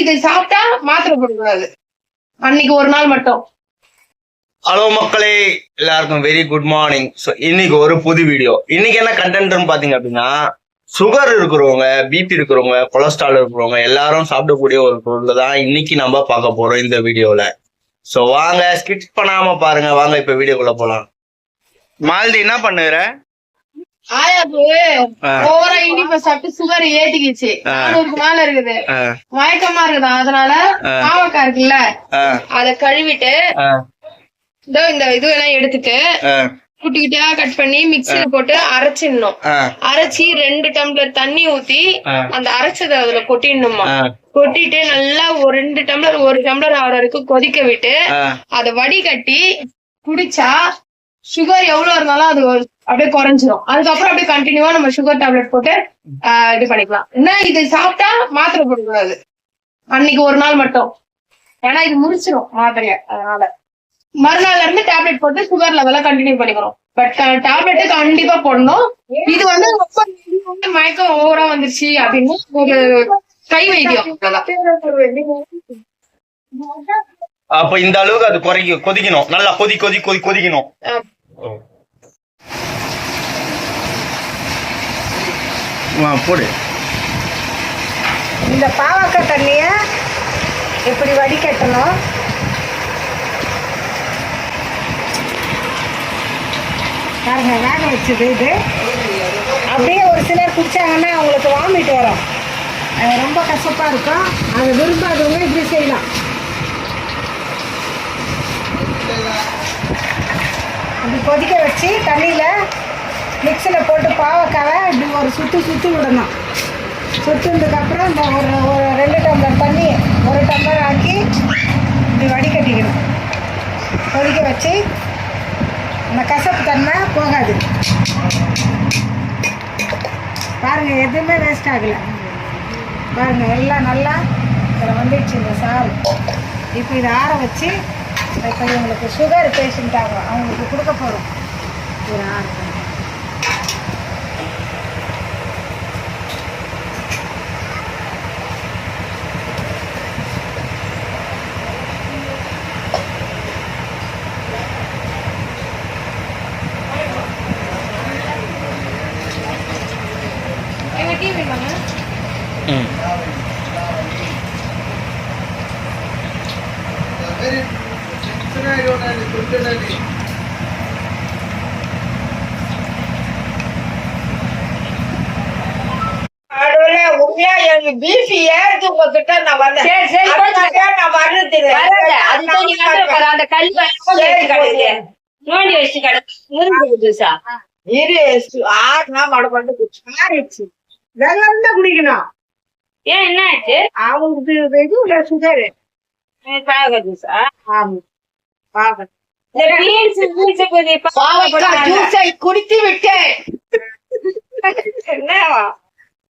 இது சாப்பிட்டா மாத்திரை போடக்கூடாது. அன்னைக்கு ஒரு நாள் மட்டும். ஹலோ மக்களே எல்லாருக்கும் வெரி குட் மார்னிங் ஸோ இன்னைக்கு ஒரு புது வீடியோ இன்னைக்கு என்ன கண்டென்ட்னு பாத்தீங்க அப்படின்னா சுகர் இருக்கிறவங்க பிபி இருக்கிறவங்க கொலஸ்ட்ரால் இருக்கிறவங்க எல்லாரும் சாப்பிடக்கூடிய ஒரு பொருள் தான் இன்னைக்கு நம்ம பார்க்க போறோம் இந்த வீடியோல ஸோ வாங்க ஸ்கிப் பண்ணாம பாருங்க. வாங்க இப்ப வீடியோக்குள்ள போலாம். மால்தி என்ன பண்ணுற? ஆயாப்பு. ஓவரா சாப்பிட்டு சுகர் ஏத்திக்கிச்சு. ஆ. நானூறுக்கு மேல இருக்குது. மயக்கமா இருக்குதா? அதனால ஆ. பாவக்காய் இருக்குல்ல? அத கழுவிட்டு இதோ இந்த இதுவெல்லாம் எடுத்துட்டு ஆ, குட்டி குட்டியா கட் பண்ணி மிக்ஸில போட்டு அரைச்சிடணும். அரைச்சி ரெண்டு டம்ளர் தண்ணி ஊத்தி. அந்த அரைச்சதை அதுல கொட்டிடணுமா? கொட்டிட்டு நல்லா ஒரு ரெண்டு டம்ளர் ஒரு டம்ளர் ஆகிற வரைக்கும் கொதிக்க விட்டு. அத வடிகட்டி குடிச்சா சுகர் எவ்வளவு இருந்தாலும் அது அப்படியே குறைஞ்சிரும். அதுக்கப்புறம் அப்படியே கண்டினியூவா நம்ம சுகர் டேப்லெட் போட்டு இது பண்ணிக்கலாம். என்ன இது சாப்பிட்டா மாத்திரை போடக்கூடாது. அன்னைக்கு ஒரு நாள் மட்டும். ஏன்னா இது முறிச்சிரும் மாத்திரைய. அதனால. மறுநாள்ல இருந்து டேப்லெட் போட்டு சுகர் லெவல கண்டினியூ பண்ணிக்கிறோம். பட் டேப்லெட் கண்டிப்பா போடணும். இது வந்து ரொம்ப மயக்கம் ஓவரா வந்துருச்சு அப்படின்னு ஒரு கை வைத்தியம். அப்ப இந்த அளவுக்கு அது குறைக்க கொதிக்கணும். நல்லா கொதி கொதி கொதி கொதிக்கணும். போடு. இந்த பாவக்காய் தண்ணியை இப்படி வடிகட்டணும்? பாருங்க வேக வச்சது இது. அப்படியே ஒரு சிலர் குடிச்சாங்கன்னா அவங்களுக்கு வாமிட் வரும். அது ரொம்ப கசப்பாக இருக்கும். அதை விரும்பாதவங்க இப்படி செய்யலாம். கொதிக்க வச்சு தண்ணியில் மிக்சியில் போட்டு பாவக்காவை இப்படி ஒரு சுற்றி சுற்றி விடணும். சுற்றுனதுக்கப்புறம் இந்த ஒரு ஒரு ரெண்டு டம்ளர் தண்ணி ஒரு டம்ளர் ஆக்கி இப்படி வடிகட்டிக்கணும். கொதிக்க வச்சு அந்த கசப்பு தன்மை போகாது. பாருங்கள் எதுவுமே வேஸ்ட் ஆகலை. பாருங்கள் எல்லாம் நல்லா இதில் வந்துடுச்சு இந்த சாறு. இப்போ இதை ஆற வச்சு இப்போ இவங்களுக்கு சுகர் பேஷண்ட்டாக அவங்களுக்கு கொடுக்க போகிறோம் ஒரு ஆறு ம். நடுவுல உண்மையா எனக்கு பிபி ஏறுது உங்ககிட்ட நான் வந்தேன். சரி, சரி, நான் வர்றது அந்த கல் வச்சு சரி, கிடக்கு. நோண்டி வச்சு கிடக்கு. முறிஞ்சு புதுசா. இரு ஆறுனா மடப்பட்டு குடிச்சு ஆறிடுச்சு. வெள்ளம் தான் குடிக்கணும். ஏன் என்ன ஆச்சு? அவங்களுக்கு இது இல்ல சுகரு? ஆமா. ஜூஸை குடித்து விட்டேன். என்னவா?